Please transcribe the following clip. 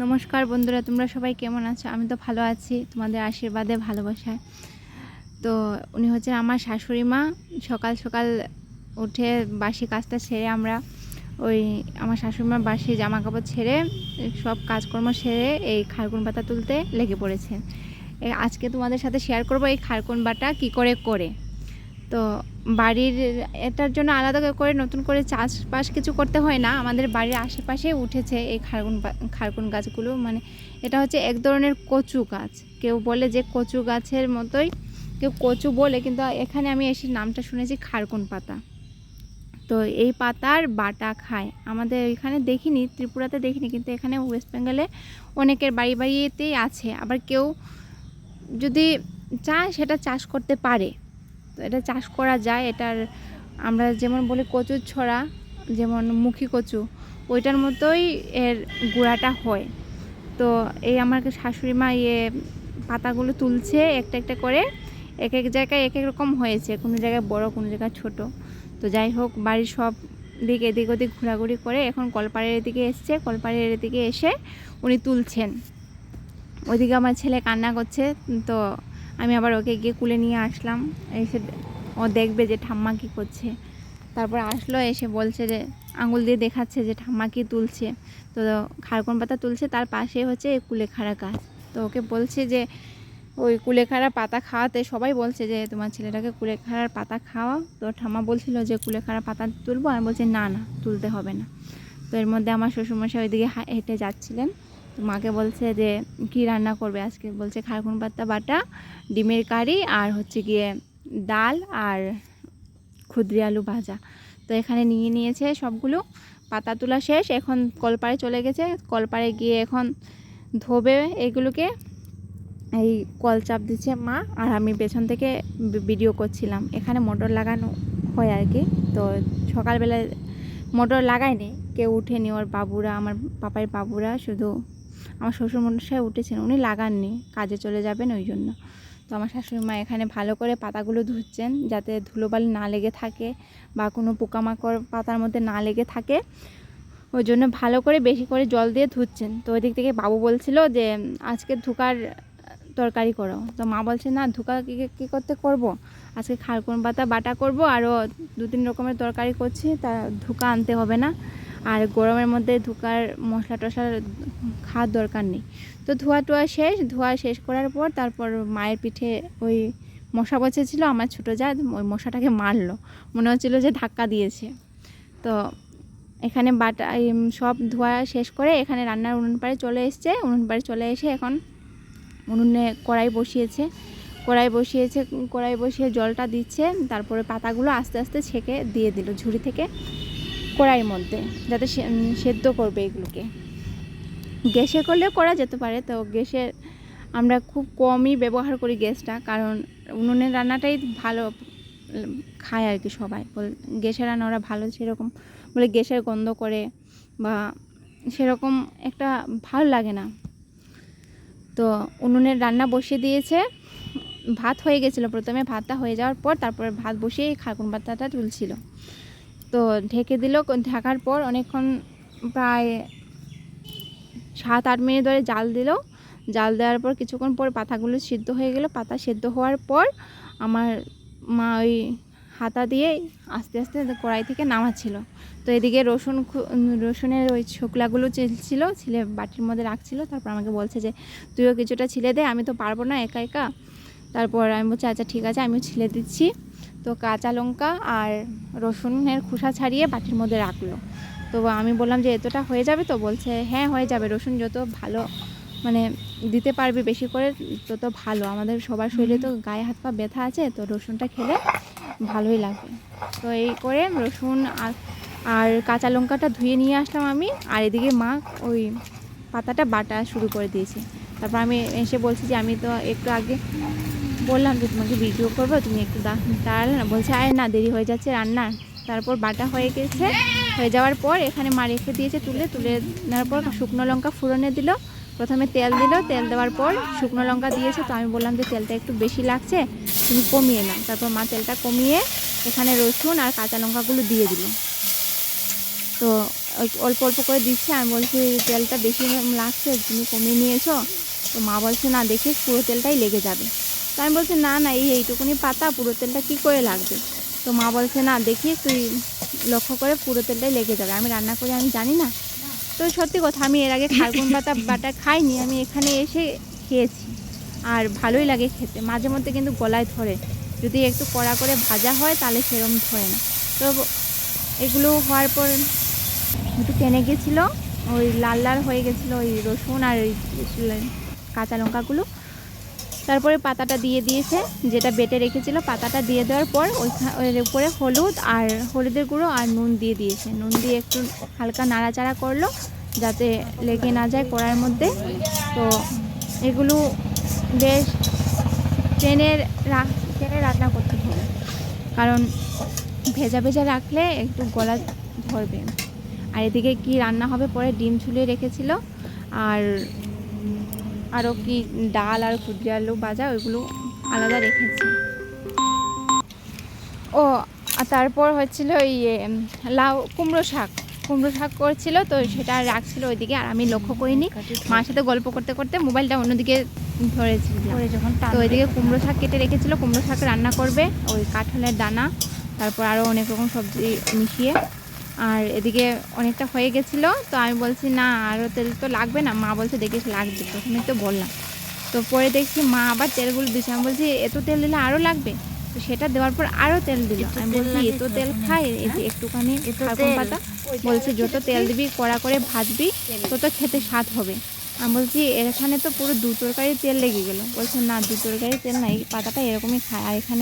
নমস্কার বন্ধুরা, তোমরা সবাই কেমন আছো? আমি তো ভালো আছি, তোমাদের আশীর্বাদে, ভালোবাসায়। তো উনি হচ্ছেন আমার শাশুড়ি মা। সকাল সকাল উঠে বাসি কাজটা সেরে আমরা ওই আমার শাশুড়ি মার বাসি জামা কাপড় ছেড়ে, সব কাজকর্ম সেরে এই খারকুন পাতা তুলতে লেগে পড়েছেন এ আজকে তোমাদের সাথে শেয়ার করব এই খারকুন বাটা কী করে করে। তো বাড়ির এটার জন্য আলাদা করে নতুন করে চাষবাস কিছু করতে হয় না। আমাদের বাড়ির আশেপাশে উঠেছে এই খারকুন পা- খারকুন গাছগুলো। মানে এটা হচ্ছে এক ধরনের কচু গাছ। কেউ বলে যে কচু গাছের মতোই, কেউ কচু বলে, কিন্তু এখানে আমি এসে নামটা শুনেছি খারকুন পাতা। তো এই পাতার বাটা খায়। আমাদের এখানে দেখিনি, ত্রিপুরাতে দেখিনি, কিন্তু এখানে ওয়েস্ট বেঙ্গলে অনেকের বাড়ি বাড়িতেই আছে। আবার কেউ যদি চায় সেটা চাষ করতে পারে। তো এটা চাষ করা যায়, এটার আমরা যেমন বলি কচুর ছড়া, যেমন মুখী কচু, ওইটার মতোই এর গুঁড়াটা হয়। তো এই আমার শাশুড়ি মা ইয়ে পাতাগুলো তুলছে, একটা একটা করে এক এক জায়গায় এক এক রকম হয়েছে, কোনো জায়গায় বড়, কোনো জায়গায় ছোট। তো যাই হোক, বাড়ির সব দিক এদিক ওদিক ঘোরাঘুরি করে এখন কলপাড়ের এদিকে এসছে, কলপাড়ের এদিকে এসে উনি তুলছেন। ওইদিকে আমার ছেলে কান্না করছে, তো আমি আবার ওকে গিয়ে কুলে নিয়ে আসলাম। এসে ও দেখবে যে ঠাম্মা কী করছে। তারপর আসলো, এসে বলছে যে, আঙুল দিয়ে দেখাচ্ছে যে ঠাম্মা কী তুলছে। তো খারকন পাতা তুলছে, তার পাশে হচ্ছে এই কুলেখাড়া গাছ। তো ওকে বলছে যে, ওই কুলেখাড়া পাতা খাওয়াতে সবাই বলছে যে, তোমার ছেলেটাকে কুলেখাড়ার পাতা খাওয়া তো ঠাম্মা বলছিল যে, কুলেখাড়া পাতা তুলবো? আমি বলছি, না না, তুলতে হবে না। তো এর মধ্যে আমার শ্বশুরমশাই ওইদিকে হেঁটে যাচ্ছিলেন। মাকে বলছে যে, কি রান্না করবে আজকে? বলছে, খারকুন পাতা, বাটা, ডিমের কারি আর হচ্ছে গিয়ে ডাল আর ক্ষুদ্রি আলু ভাজা। তো এখানে নিয়ে নিয়েছে সবগুলো। পাতা তোলা শেষ। এখন কলপাড়ে চলে গেছে। কলপাড়ে গিয়ে এখন ধোবে এগুলোকে। এই কল চাপ দিচ্ছে মা আর আমি পেছন থেকে ভিডিও করছিলাম। এখানে মোটর লাগানো হয় আর কি। তো সকালবেলায় মোটর লাগায়নি। কেউ উঠেনি ওর বাবুরা, আমার পাপার বাবুরা। শুধু আমার শ্বশুর মশাই উঠেছেন, উনি লাগাননি, কাজে চলে যাবেন ওই জন্য। তো আমার শাশুড়ি মা এখানে ভালো করে পাতাগুলো ধুচ্ছেন, যাতে ধুলোবালি না লেগে থাকে বা কোনো পোকামাকড় পাতার মধ্যে না লেগে থাকে। ওই জন্য ভালো করে বেশি করে জল দিয়ে ধুচ্ছেন। তো ওই দিক থেকে বাবু বলছিল যে, আজকে ধুকার তরকারি করো। তো মা বলছে, না, ধুকা কী কী করতে করব? আজকে খারকুন পাতা বাটা করব, আরও দু তিন রকমের তরকারি করছি, তা ধুকা আনতে হবে না। আর গরমের মধ্যে ধুকার মশলা টশলা খাওয়ার দরকার নেই। তো ধোয়া টোয়া শেষ, ধোয়া শেষ করার পর তারপর মায়ের পিঠে ওই মশা বসেছিল আমার ছোটো যা, ওই মশাটাকে মারলো। মনে হচ্ছিল যে ধাক্কা দিয়েছে। তো এখানে বাটা সব ধোয়া শেষ করে এখানে রান্নার উনুন পাড়ে চলে এসছে। উনুন পাড়ে চলে এসে এখন উনুনে কড়াই বসিয়েছে। কড়াই বসিয়েছে, কড়াই বসিয়ে জলটা দিচ্ছে। তারপরে পাতাগুলো আস্তে আস্তে ছেঁকে দিয়ে দিল ঝুড়ি থেকে। কড়াইয়ের মধ্যে, যাতে সেদ্ধ করবে এগুলোকে। গ্যাসে করলেও করা যেতে পারে, তো গ্যাসের আমরা খুব কমই ব্যবহার করি গ্যাসটা, কারণ উনুনের রান্নাটাই ভালো খায় আর কি সবাই। বল গ্যাসের রান্না ওরা ভালো সেরকম, বলে গ্যাসের গন্ধ করে বা সেরকম একটা ভালো লাগে না। তো উনুনের রান্না বসিয়ে দিয়েছে, ভাত হয়ে গেছিল প্রথমে, ভাতটা হয়ে যাওয়ার পর তারপরে ভাত বসিয়ে খারকুন পাতাটা তুলছিল। তো ঢেকে দিল। ঢাকার পর অনেকক্ষণ প্রায় সাত আট মিনিট ধরে জাল দিল। জাল দেওয়ার পর কিছুক্ষণ পর পাতাগুলো সিদ্ধ হয়ে গেল। পাতা সিদ্ধ হওয়ার পর আমার মা ওই হাতা দিয়ে আস্তে আস্তে কড়াই থেকে নামাচ্ছিল। তো এদিকে রসুন রসুনের ওই ছোকলাগুলো ছিল ছিলে বাটির মধ্যে রাখছিল। তারপর আমাকে বলছে যে, তুইও কিছুটা ছিলে দে, আমি তো পারব না একা একা। তারপর আমি বলছি আচ্ছা ঠিক আছে, আমিও ছিলে দিচ্ছি। তো কাঁচা লঙ্কা আর রসুনের খোসা ছাড়িয়ে বাটির মধ্যে রাখল। তো আমি বললাম যে, এতটা হয়ে যাবে তো? বলছে হ্যাঁ হয়ে যাবে। রসুন যত ভালো মানে দিতে পারবে বেশি করে, তত ভালো। আমাদের সবার শরীরে তো গায়ে হাত পা ব্যথা আছে, তো রসুনটা খেলে ভালোই লাগবে। তো এই করে রসুন আর আর কাঁচা লঙ্কাটা ধুয়ে নিয়ে আসলাম আমি। আর এদিকে মা ওই পাতাটা বাটা শুরু করে দিয়েছে। তারপর আমি এসে বলছি যে, আমি তো একটু আগে বললাম যে তোমাকে ভিডিও করব, তুমি একটু দাঁড়ালে না। বলছে, আয় না, দেরি হয়ে যাচ্ছে রান্না। তারপর বাটা হয়ে গেছে। হয়ে যাওয়ার পর এখানে মা রেখে দিয়েছে তুলে। তুলে নেওয়ার পর শুকনো লঙ্কা ফুরনে দিল। প্রথমে তেল দিল। তেল দেওয়ার পর শুকনো লঙ্কা দিয়েছে। তো আমি বললাম যে, তেলটা একটু বেশি লাগছে, তুমি কমিয়ে নাও। তারপর মা তেলটা কমিয়ে এখানে রসুন আর কাঁচা লঙ্কাগুলো দিয়ে দিল। তো অল্প অল্প করে দিচ্ছে। আমি বলছি, তেলটা বেশি লাগছে, তুমি কমিয়ে নিয়েছো। তো মা বলছে, না দেখিস পুরো তেলটাই লেগে যাবে। তো আমি বলছি না না এই এইটুকুনি পাতা পুরো তেলটা কী করে লাগবে? তো মা বলছে না দেখিস তুই লক্ষ্য করে পুরো তেলটাই লেগে যাবে। আমি রান্না করে আমি জানি না। তো সত্যি কথা আমি এর আগে খারকুন পাতা বাটা খাইনি আমি এখানে এসে খেয়েছি। আর ভালোই লাগে খেতে। মাঝে মধ্যে কিন্তু গলায় ধরে। যদি একটু কড়া করে ভাজা হয় তাহলে সেরম ধরে না। তো এগুলো হওয়ার পর একটু টেনে গেছিল ওই লাল লাল হয়ে গেছিল ওই রসুন আর ওই কাঁচা লঙ্কাগুলো। তারপরে পাতাটা দিয়ে দিয়েছে, যেটা বেটে রেখেছিল, পাতাটা দিয়ে দেওয়ার পর ওর উপরে হলুদ আর হলুদের গুঁড়ো আর নুন দিয়ে দিয়েছে। নুন দিয়ে একটু হালকা নাড়াচাড়া করল, যাতে লেগে না যায় কড়ার মধ্যে। তো এগুলো বেশ ট্রেনের রাখ ট্রেনে রান্না করতে হবে, কারণ ভেজা ভেজা রাখলে একটু গলা ধরবে। আর এদিকে কি রান্না হবে পরে ডিম ঝুলিয়ে রেখেছিল, আর আরও কি ডাল আর কুদরি আলু ভাজা ওইগুলো আলাদা রেখেছি। ও তারপর হচ্ছিল ওই এ, লাউ কুমড়ো শাক। কুমড়ো শাক করছিল তো সেটা রাখছিল ওইদিকে আর আমি লক্ষ্য করিনি। মার সাথে গল্প করতে করতে মোবাইলটা অন্যদিকে ধরেছিল। তো ওইদিকে কুমড়ো শাক কেটে রেখেছিল কুমড়ো শাক রান্না করবে ওই কাঁঠালের দানা তারপর আরও অনেক রকম সবজি মিশিয়ে আর এদিকে অনেকটা হয়ে গেছিল তো আমি বলছি না আরও তেল তো লাগবে না। মা বলছে দেখিস লাগবে। প্রথমে তো বললাম। তো পরে দেখছি মা আবার তেলগুলো দিচ্ছে আমি বলছি এত তেল দিলে আরও লাগবে? তো সেটা দেওয়ার পর আরও তেল দিল। আমি বলছি এত তেল খাই এই যে হ্যাঁ? একটুখানি এত পাতা। বলছে যত তেল দিবি কড়া করে ভাজবি তত খেতে স্বাদ হবে। আমি বলছি এখানে তো পুরো দু তরকারি তেল লেগে গেলো। বলছে না দু তরকারি তেল না এই পাতাটা এরকমই খায়। আর এখানে